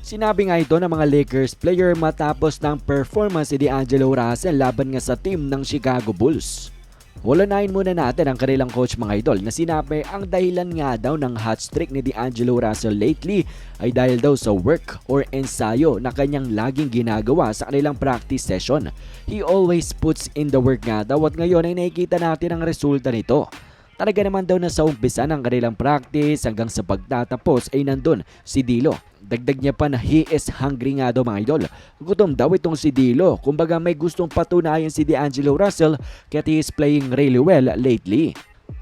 Sinabi nga ito ng mga Lakers player matapos ng performance si D'Angelo Russell laban nga sa team ng Chicago Bulls. Wala muna natin ang kanilang coach mga idol na sinabi ang dahilan nga daw ng hot streak ni D'Angelo Russell lately ay dahil daw sa work or ensayo na kanyang laging ginagawa sa kanilang practice session. He always puts in the work nga daw at ngayon ay nakikita natin ang resulta nito. Talaga naman daw na sa umpisa ng kanilang practice hanggang sa pagtatapos ay nandun si Dilo. Dagdag niya pa na he is hungry nga daw mga idol. Gutom daw itong si Dilo. Kumbaga may gustong patunayan si D'Angelo Russell kaya he is playing really well lately.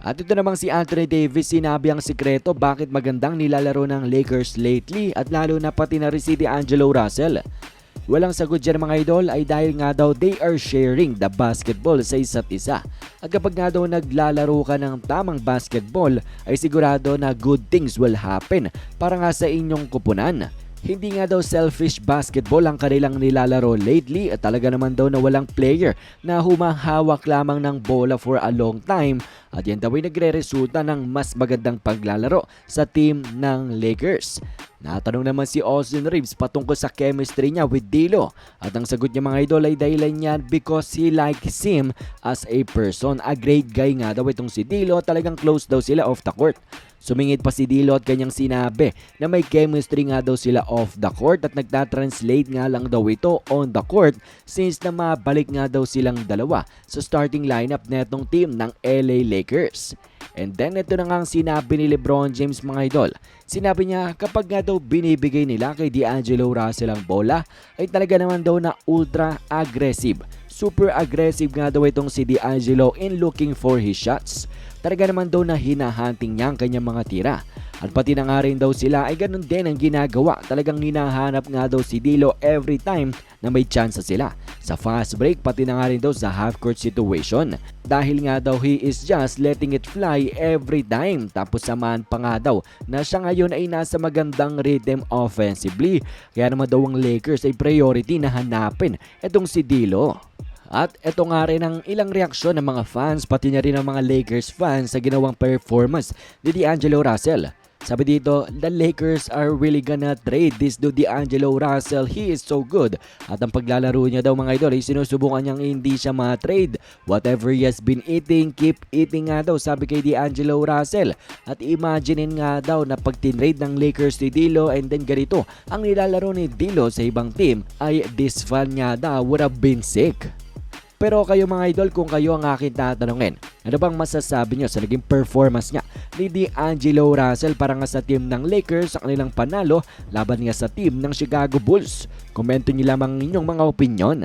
At ito namang si Anthony Davis sinabi ang sikreto bakit magandang nilalaro ng Lakers lately at lalo na pati na rin si D'Angelo Russell. Walang sagot dyan mga idol ay dahil nga daw they are sharing the basketball sa isa't isa. At kapag nga daw naglalaro ka ng tamang basketball ay sigurado na good things will happen para nga sa inyong kupunan. Hindi nga daw selfish basketball ang kanilang nilalaro lately at talaga naman daw na walang player na humahawak lamang ng bola for a long time at yan daw ay nagre-resulta ng mas magandang paglalaro sa team ng Lakers. Natanong naman si Austin Reeves patungkol sa chemistry niya with Dilo at ang sagot niya mga idol ay dahilan niyan because he likes him as a person. A great guy nga daw itong si Dilo talagang close daw sila off the court. Sumingit pa si Dilo at kanyang sinabi na may chemistry nga daw sila off the court at nagtatranslate nga lang daw ito on the court since na mabalik nga daw silang dalawa sa starting lineup netong team ng LA Lakers. And then ito na nga ang sinabi ni Lebron James mga idol. Sinabi niya kapag nga daw binibigay nila kay D'Angelo Russell ang bola ay talaga naman daw na ultra aggressive. Super aggressive nga daw itong si D'Angelo in looking for his shots. Talaga naman daw na hinahunting niya ang kanyang mga tira. At pati na nga rin daw sila ay ganun din ang ginagawa. Talagang hinahanap nga daw si Dilo every time na may chance sila. Sa fast break pati na nga rin daw sa half court situation. Dahil nga daw he is just letting it fly every time. Tapos samahan pa nga daw na siya ngayon ay nasa magandang rhythm offensively. Kaya naman daw ang Lakers ay priority na hanapin itong si Dilo. At ito nga rin ang ilang reaksyon ng mga fans pati na rin ng mga Lakers fans sa ginawang performance ni D'Angelo Russell. Sabi dito, the Lakers are really gonna trade this to D'Angelo Russell. He is so good. At ang paglalaro niya daw mga idol ay sinusubukan niyang hindi siya ma-trade. Whatever he has been eating, keep eating nga daw sabi kay D'Angelo Russell. At imaginein nga daw na pag tinrade ng Lakers ni Dilo and then ganito, ang nilalaro ni Dilo sa ibang team ay this fan nga daw would have been sick. Pero kayo mga idol, kung kayo ang akin tatanungin, ano bang masasabi nyo sa naging performance niya ni D'Angelo Russell para nga sa team ng Lakers sa kanilang panalo laban nga sa team ng Chicago Bulls? Komento nyo lamang inyong mga opinyon.